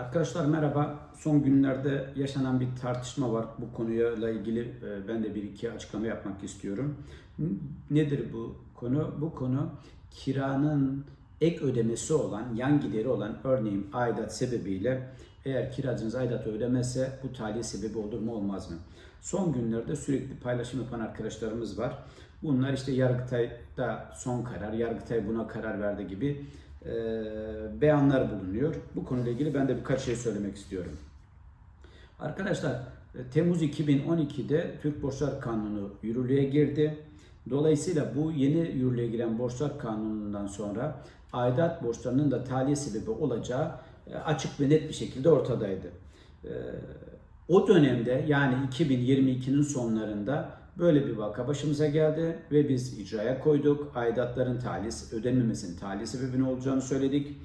Arkadaşlar merhaba. Son günlerde yaşanan bir tartışma var. Bu konuyla ilgili e, ben de bir iki açıklama yapmak istiyorum. Nedir bu konu? Bu konu kiranın ek ödemesi olan, yan gideri olan örneğin aidat sebebiyle eğer kiracınız aidatı ödemezse bu tahliye sebebi olur mu olmaz mı? Son günlerde sürekli paylaşım yapan arkadaşlarımız var. Bunlar işte Yargıtay'da son karar, Yargıtay buna karar verdi gibi beyanlar bulunuyor. Bu konuyla ilgili ben de birkaç şey söylemek istiyorum. Arkadaşlar e, Temmuz 2012'de Türk Borçlar Kanunu yürürlüğe girdi. Dolayısıyla bu yeni yürürlüğe giren Borçlar Kanunu'ndan sonra aidat borçlarının da tahliye sebebi olacağı e, açık ve net bir şekilde ortadaydı. E, O dönemde yani 2022'nin sonlarında böyle bir vaka başımıza geldi ve biz icraya koyduk. Aidatların tahliye ödenmemesinin tahliye sebebini olacağını söyledik.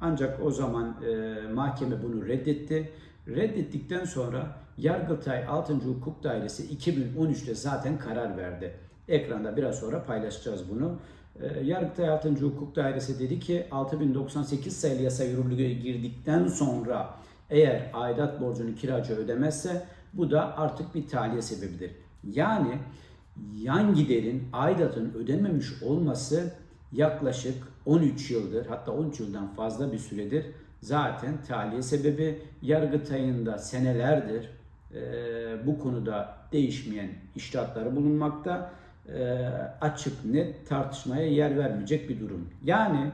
Ancak o zaman e, mahkeme bunu reddetti. Reddettikten sonra Yargıtay 6. Hukuk Dairesi 2013'te zaten karar verdi. Ekranda biraz sonra paylaşacağız bunu. E, Yargıtay 6. Hukuk Dairesi dedi ki 6098 sayılı yasa yürürlüğe girdikten sonra eğer aidat borcunu kiracı ödemezse bu da artık bir tahliye sebebidir. Yani yan giderin aidatın ödenmemiş olması yaklaşık 13 yıldır hatta 13 yıldan fazla bir süredir zaten tahliye sebebi Yargıtay'ın da senelerdir e, bu konuda değişmeyen iştahatları bulunmakta e, açık net tartışmaya yer vermeyecek bir durum. Yani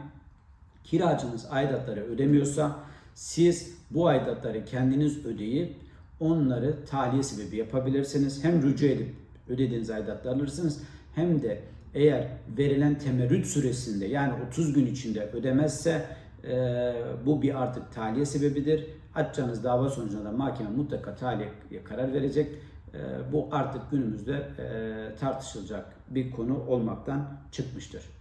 kiracınız aidatları ödemiyorsa siz bu aidatları kendiniz ödeyip onları tahliye sebebi yapabilirsiniz. Hem rücu edip ödediğiniz aidatları alırsınız hem de eğer verilen temerrüt süresinde yani 30 gün içinde ödemezse e, bu bir artık tahliye sebebidir. Açacağınız dava sonucunda da mahkeme mutlaka tahliye karar verecek. E, bu artık günümüzde e, tartışılacak bir konu olmaktan çıkmıştır.